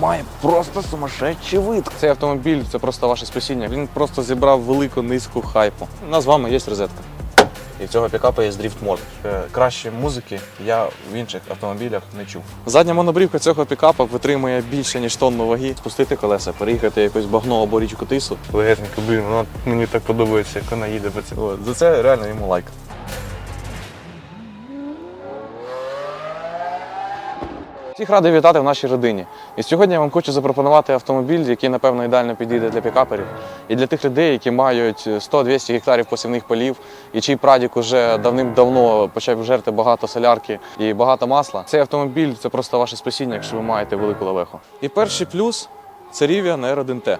має просто сумасшедший вид. Цей автомобіль це просто ваше спасіння. Він просто зібрав велику низку хайпу. У нас з вами є розетка. І в цього пікапа є дріфт мод. Е, Краще музики я в інших автомобілях не чув. Задня монобрівка цього пікапа витримує більше ніж тонну ваги. Спустити колеса, переїхати якось багно або річку тису. Легенько, блін, вона мені так подобається, як вона їде по цьому. За це реально йому лайк. Всіх радий вітати в нашій родині. І сьогодні я вам хочу запропонувати автомобіль, який, напевно, ідеально підійде для пікаперів і для тих людей, які мають 100-200 гектарів посівних полів, і чий прадік уже давним-давно почав жерти багато солярки і багато масла. Цей автомобіль це просто ваше спасіння, якщо ви маєте велику лавеху. І перший плюс це Rivian R1T.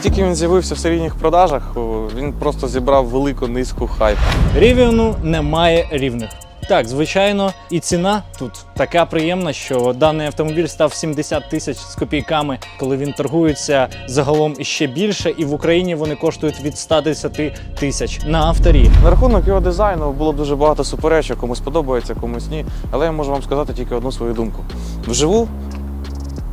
Як тільки він з'явився в серійних продажах, він просто зібрав велику низку хайпу. Рівіону немає рівних. Так, звичайно, і ціна тут така приємна, що даний автомобіль став 70 тисяч з копійками, коли він торгується загалом іще більше, і в Україні вони коштують від 110 тисяч на авторі. На рахунок його дизайну було дуже багато суперечок, комусь подобається, комусь ні. Але я можу вам сказати тільки одну свою думку. Вживу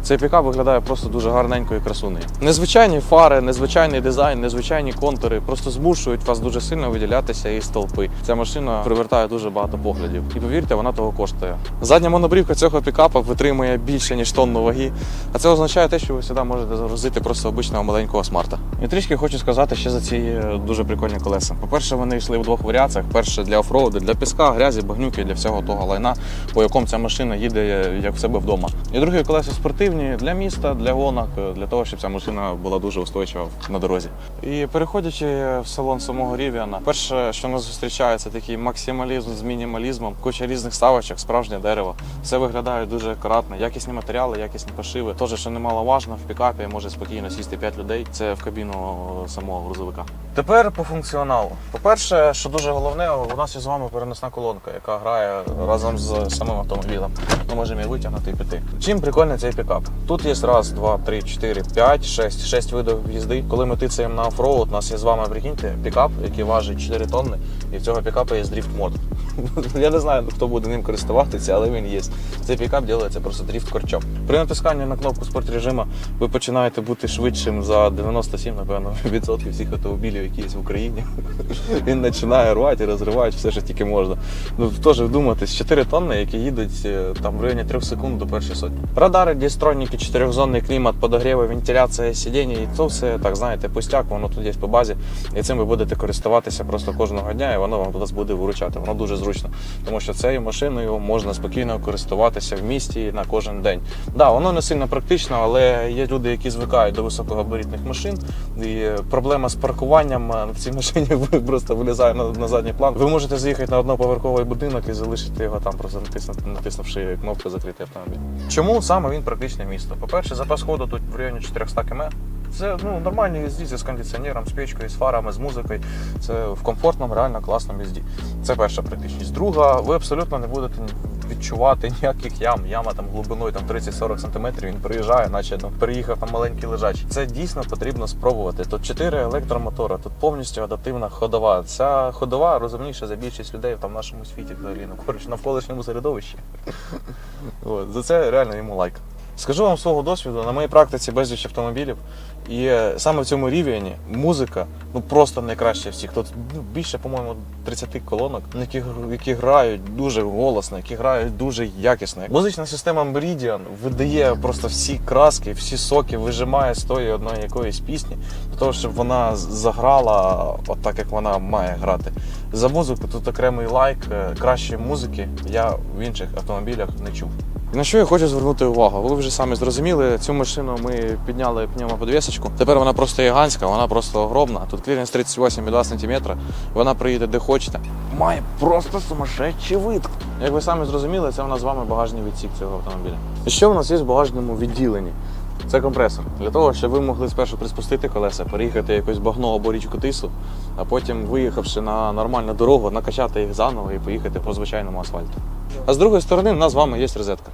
цей пікап виглядає просто дуже гарненько і красунею. Незвичайні фари, незвичайний дизайн, незвичайні контури просто змушують вас дуже сильно виділятися із толпи. Ця машина привертає дуже багато поглядів. І повірте, вона того коштує. Задня монобрівка цього пікапа витримує більше ніж тонну ваги. А це означає те, що ви сюди можете загрузити просто обичного маленького смарта. І трішки хочу сказати ще за ці е, дуже прикольні колеса. По-перше, вони йшли в двох варіаціях: перше для офроуду, для піска, грязі, багнюки, для всього того лайна, по якому ця машина їде е, як в себе вдома. І другі колеса спортивні для міста, для гонок, для того, щоб ця машина була дуже устойчива на дорозі. І переходячи в салон самого Рівіана, перше, що нас зустрічає, це такий максималізм з мінімалізмом, куча різних ставочок, справжнє дерево. Все виглядає дуже акуратно, якісні матеріали, якісні пошиви. Теж, що немаловажно, в пікапі може спокійно сісти 5 людей. Це в кабіну самого грузовика. Тепер по функціоналу. По-перше, що дуже головне, у нас є з вами переносна колонка, яка грає разом з самим автомобілем. Ми можемо її витягнути і піти. Чим прикольний цей пікап? Тут є раз, два, три, чотири, п'ять, шесть, шесть видів їзди. Коли ми тицяємо на офроуд, у нас є з вами, прикиньте, пікап, який важить 4 тонни, і в цього пікапа є дріфт мод. Я не знаю, хто буде ним користуватися, але він є. Цей пікап робиться просто дріфт корчом. При натисканні на кнопку спорт режиму ви починаєте бути швидшим за 97, напевно, відсотків всіх автомобілів, які є в Україні. Він починає рвати і розривати все, що тільки можна. Ну теж вдуматись, 4 тонни, які їдуть е, там в районі 3 секунд до першої сотні. Радари, дістронники, чотирьохзонний клімат, подогріви, вентиляція сидіння, і це все так знаєте, пустяк, воно тут є по базі. І цим ви будете користуватися просто кожного дня, і воно вам вас буде виручати. Воно дуже зручно, тому що цією машиною можна спокійно користуватися в місті на кожен день. Да, воно не сильно практично, але є люди, які звикають до високогабаритних машин. І проблема з паркуванням е, в цій машині просто вилізає на, на задній план. Ви можете заїхати на одноповерховий будинок і залишити його там, просто натиснути, натиснувши кнопку закрити автомобіль. Чому саме він практичне місто? По-перше, запас ходу тут в районі 400 км. Це ну, нормальні їзді з кондиціонером, з печкою, з фарами, з музикою. Це в комфортному, реально класному їзді. Це перша практичність. Друга, ви абсолютно не будете відчувати ніяких ям. Яма там глибиною там 30-40 см, він приїжджає, наче ну, переїхав там маленький лежачий. Це дійсно потрібно спробувати. Тут 4 електромотори, тут повністю адаптивна ходова. Ця ходова розумніша за більшість людей в нашому світі взагалі, ну, навколишньому середовищі. За це реально йому лайк. Скажу вам свого досвіду, на моїй практиці безліч автомобілів. І е, саме в цьому рівні музика ну просто найкраща всіх. Тут ну, більше, по-моєму, 30 колонок, які, які грають дуже голосно, які грають дуже якісно. Музична система Meridian видає просто всі краски, всі соки, вижимає з тої одної якоїсь пісні, для того, щоб вона заграла от так, як вона має грати. За музику тут окремий лайк, е, кращої музики я в інших автомобілях не чув. На що я хочу звернути увагу? Ви вже самі зрозуміли, цю машину ми підняли пневмоподвісочку. Тепер вона просто гігантська, вона просто огромна. Тут кліренс 38,2 см, вона приїде де хочете. Має просто сумасшедший вид. Як ви самі зрозуміли, це у нас з вами багажний відсік цього автомобіля. І що у нас є в багажному відділенні? Це компресор. Для того, щоб ви могли спершу приспустити колеса, переїхати якось багно або річку тису, а потім, виїхавши на нормальну дорогу, накачати їх заново і поїхати по звичайному асфальту. А з другої сторони, в нас з вами є розетка.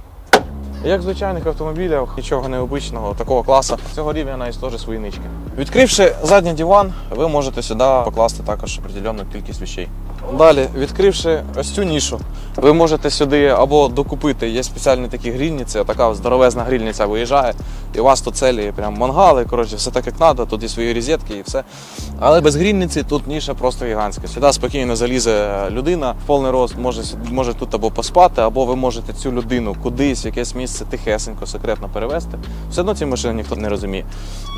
Як в звичайних автомобілях, нічого необичного, такого класу, цього рівня навіть теж свої нички. Відкривши задній диван, ви можете сюди покласти також определенну кількість вещей. Далі, відкривши ось цю нішу, ви можете сюди або докупити, є спеціальні такі грільниці, така здоровезна грільниця виїжджає, і у вас тут целі прям мангали, коротше, все так як треба, тут і свої розетки і все. Але без грільниці тут ніша просто гігантська. Сюди спокійно залізе людина в повний рост, може, може тут або поспати, або ви можете цю людину кудись, якесь місце тихесенько, секретно перевезти. Все одно ці машини ніхто не розуміє.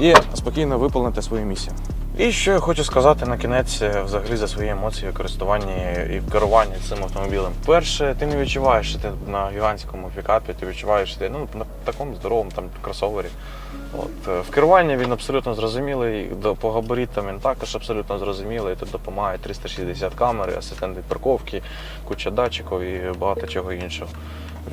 І спокійно виповнити свою місію. І що я хочу сказати на кінець е, взагалі за свої емоції в користуванні і в керуванні цим автомобілем. Перше, ти не відчуваєш, що ти на гігантському пікапі, ти відчуваєш, що ти ну, на такому здоровому там кросовері. От, е, в керуванні він абсолютно зрозумілий, по габаритам він також абсолютно зрозумілий. Тут допомагає 360 камери, асистенти парковки, куча датчиків і багато чого іншого.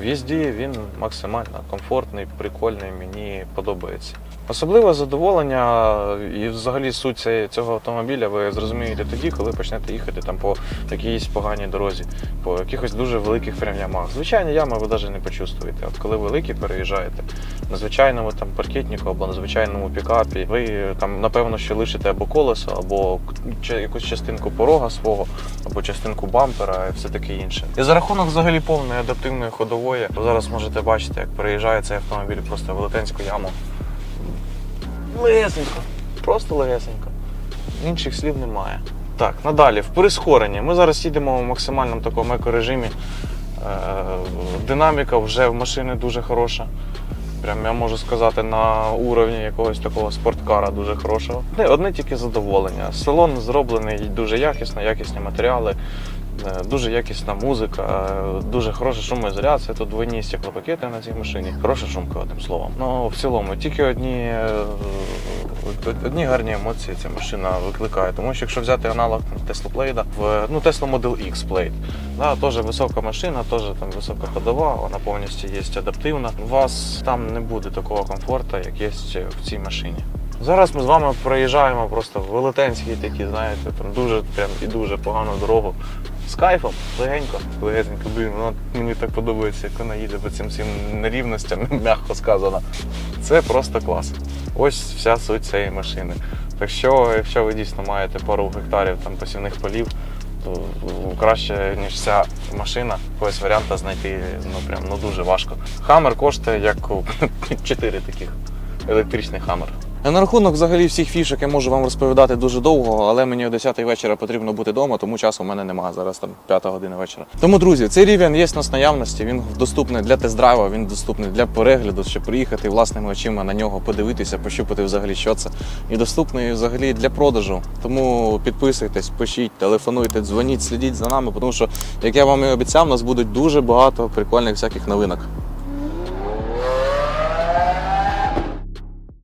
В їзді він максимально комфортний, прикольний, мені подобається. Особливе задоволення і взагалі суть цього автомобіля ви зрозумієте тоді, коли почнете їхати там по якійсь поганій дорозі, по якихось дуже великих прям ямах. Звичайні ями ви навіть не почувствуєте. От коли великі переїжджаєте на звичайному там паркетнику або на звичайному пікапі, ви там напевно що лишите або колесо, або якусь частинку порога свого, або частинку бампера і все таке інше. І за рахунок взагалі повної адаптивної ходової, ви зараз можете бачити, як переїжджає цей автомобіль просто велетенську яму. Легесенько, просто легесенько. Інших слів немає. Так, надалі, в прискоренні. Ми зараз їдемо в максимальному такому екорежимі. Е, Динаміка вже в машини дуже хороша. Прям я можу сказати, на уровні якогось такого спорткара дуже хорошого. Одне тільки задоволення. Салон зроблений дуже якісно, якісні матеріали, дуже якісна музика, е, дуже хороша шумоізоляція. Тут двойні стеклопакети на цій машині. Хороша шумка, одним словом. Ну, в цілому, тільки одні, е, одні гарні емоції ця машина викликає. Тому що якщо взяти аналог Tesla Plate, в ну, Tesla Model X Plate, Да, теж висока машина, теж там висока ходова, вона повністю є адаптивна. У вас там не буде такого комфорту, як є в цій машині. Зараз ми з вами проїжджаємо просто в велетенські такі, знаєте, там дуже прям і дуже погану дорогу. З кайфом, легенько, легенько, блін, вона мені так подобається, як вона їде по цим всім нерівностям, м'яко сказано. Це просто клас. Ось вся суть цієї машини. Так що, якщо ви дійсно маєте пару гектарів там посівних полів, то краще, ніж ця машина, якогось варіанта знайти ну прям ну дуже важко. Хаммер коштує як 4 таких електричний хаммер. На рахунок взагалі всіх фішок я можу вам розповідати дуже довго, але мені о 10 вечора потрібно бути вдома, тому часу в мене немає. Зараз там 5 година вечора. Тому, друзі, цей рівень є в нас наявності. Він доступний для тест-драйва, він доступний для перегляду, щоб приїхати власними очима на нього, подивитися, пощупати взагалі, що це. І доступний взагалі для продажу. Тому підписуйтесь, пишіть, телефонуйте, дзвоніть, слідіть за нами, тому що, як я вам і обіцяв, у нас будуть дуже багато прикольних всяких новинок.